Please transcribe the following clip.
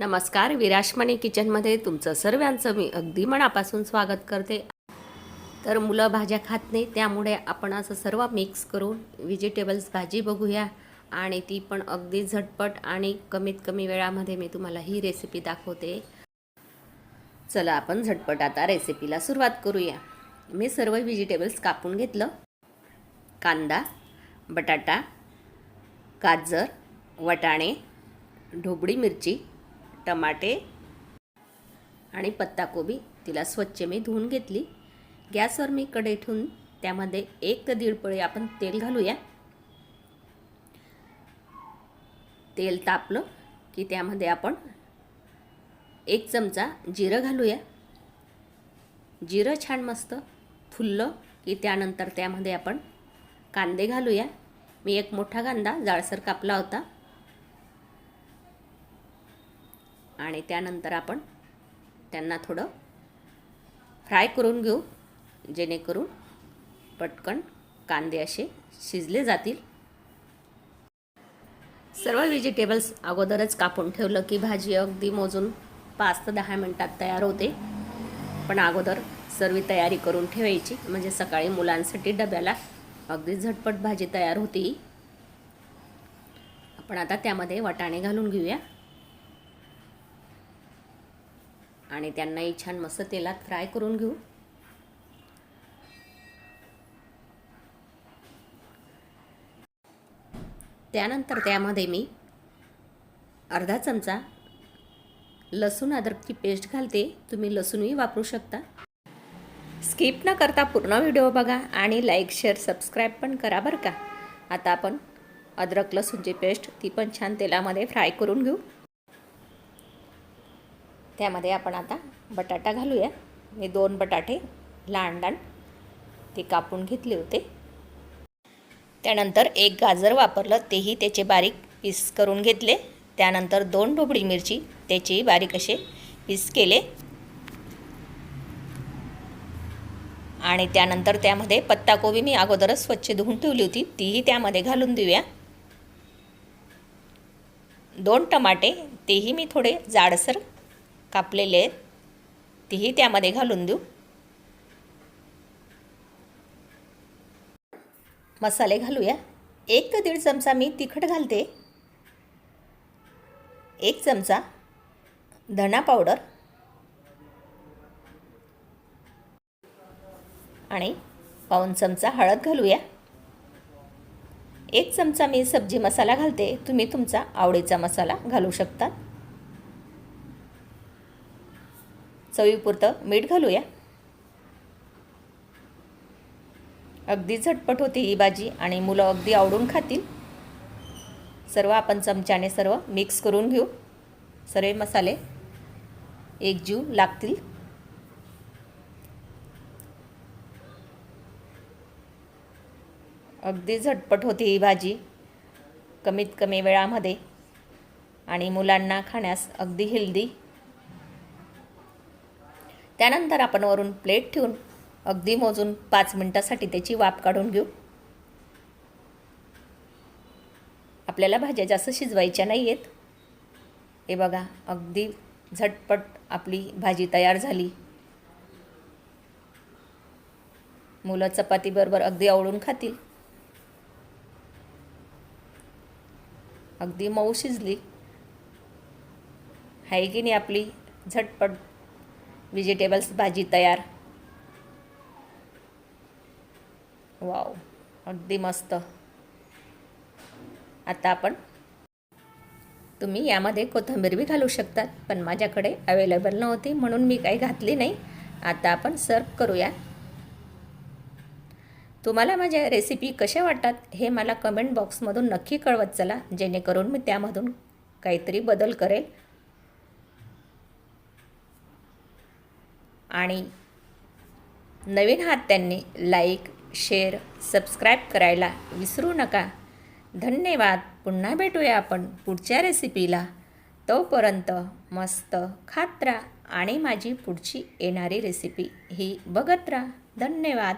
नमस्कार विराशमणी किचनमध्ये तुमचं सर्वांचं मी अगदी मनापासून स्वागत करते. तर मुलं भाज्या खात नाही त्यामुळे आपण असं सर्व मिक्स करून व्हेजिटेबल्स भाजी बघूया. आणि ती पण अगदी झटपट आणि कमीत कमी वेळामध्ये मी तुम्हाला ही रेसिपी दाखवते. चला आपण झटपट आता रेसिपीला सुरुवात करूया. मी सर्व व्हेजिटेबल्स कापून घेतलं. कांदा बटाटा गाजर वटाणे ढोबळी मिरची टमाटे आणि पत्ताकोबी. तिला स्वच्छ मी धुवून घेतली. गॅसवर मी कढई ठेवून त्यामध्ये एक ते दीड पळी आपण तेल घालूया. तेल तापलं की त्यामध्ये आपण एक चमचा जिरं घालूया. जिरं छान मस्त फुललं की त्यानंतर त्यामध्ये आपण कांदे घालूया. मी एक मोठा कांदा जाळसर कापला होता. आणि त्यानंतर आपण त्यांना थोडं फ्राय करून घेऊ जेणेकरून पटकन कांदे असे शिजले जातील. सर्व व्हेजिटेबल्स अगोदरच कापून ठेवलं की भाजी अगदी मोजून पाच ते दहा मिनटात तयार होते. पण अगोदर सर्व तयारी करून ठेवायची म्हणजे सकाळी मुलांसाठी डब्याला अगदी झटपट भाजी तयार होती. आपण आता त्यामध्ये वाटाणे घालून घेऊया. आणि त्यांनाही छान मस्त तेलात फ्राय करून घेऊ. त्यानंतर त्यामध्ये मी अर्धा चमचा लसूण अद्रकची पेस्ट घालते. तुम्ही लसूणही वापरू शकता. स्किप न करता पूर्ण व्हिडिओ बघा आणि लाईक शेअर सबस्क्राईब पण करा बरं का. आता आपण अद्रक लसूणची पेस्ट ती पण छान तेलामध्ये फ्राय करून घेऊ. त्यामध्ये आपण आता बटाटा घालूया. मी दोन बटाटे लहान लहान ते कापून घेतले होते. त्यानंतर एक गाजर वापरलं तेही त्याचे बारीक पीस करून घेतले. त्यानंतर दोन ढोबळी मिरची त्याचेही बारीक असे पीस केले. आणि त्यानंतर त्यामध्ये पत्ताकोबी मी अगोदरच स्वच्छ धुवून ठेवली होती तीही त्यामध्ये घालून देऊया. दोन टमाटे तेही मी थोडे जाडसर कापलेले आहेत. तीही त्यामध्ये घालून देऊ. मसाले घालूया. एक ते दीड चमचा मी तिखट घालते. एक चमचा धणा पावडर. आणि पाऊन चमचा हळद घालूया. एक चमचा मी सब्जी मसाला घालते. तुम्ही तुमचा आवडीचा मसाला घालू शकता चवीपुरतं मीठ घालूया. अगदी झटपट होती ही भाजी आणि मुलं अगदी आवडून खातील. सर्व आपण चमच्याने सर्व मिक्स करून घेऊ. सर्व मसाले एक जीव लागतील. अगदी झटपट होती ही भाजी कमीत कमी वेळामध्ये आणि मुलांना खाण्यास अगदी हेल्दी त्यानंतर आपण वरून प्लेट ठेवून अगदी मोजून पाच मिनटासाठी त्याची वाफ काढून घेऊ. आपल्याला भाज्या जास्त शिजवायच्या नाही आहेत हे बघा अगदी झटपट आपली भाजी तयार झाली. मुलं चपातीबरोबर अगदी आवडून खातील. अगदी मऊ शिजली. आहे की नाही आपली? झटपट व्हेजिटेबल्स भाजी तयार. वाव अगदी मस्त. आता आपण तुम्ही यामध्ये कोथिंबीर बी घालू शकतात पण माझ्याकडे अवेलेबल नव्हती म्हणून मी काही घातली नाही. आता आपण सर्व करूया. तुम्हाला माझ्या रेसिपी कशा वाटतात हे मला कमेंट बॉक्समधून नक्की कळवत चला जेणेकरून मी त्यामधून काहीतरी बदल करेल. आणि नवीन हात त्यांनी लाईक शेअर सबस्क्राईब करायला विसरू नका. धन्यवाद. पुन्हा भेटूया आपण पुढच्या रेसिपीला तोपर्यंत मस्त खात राहा आणि माझी पुढची येणारी रेसिपी ही बघत राहा. धन्यवाद.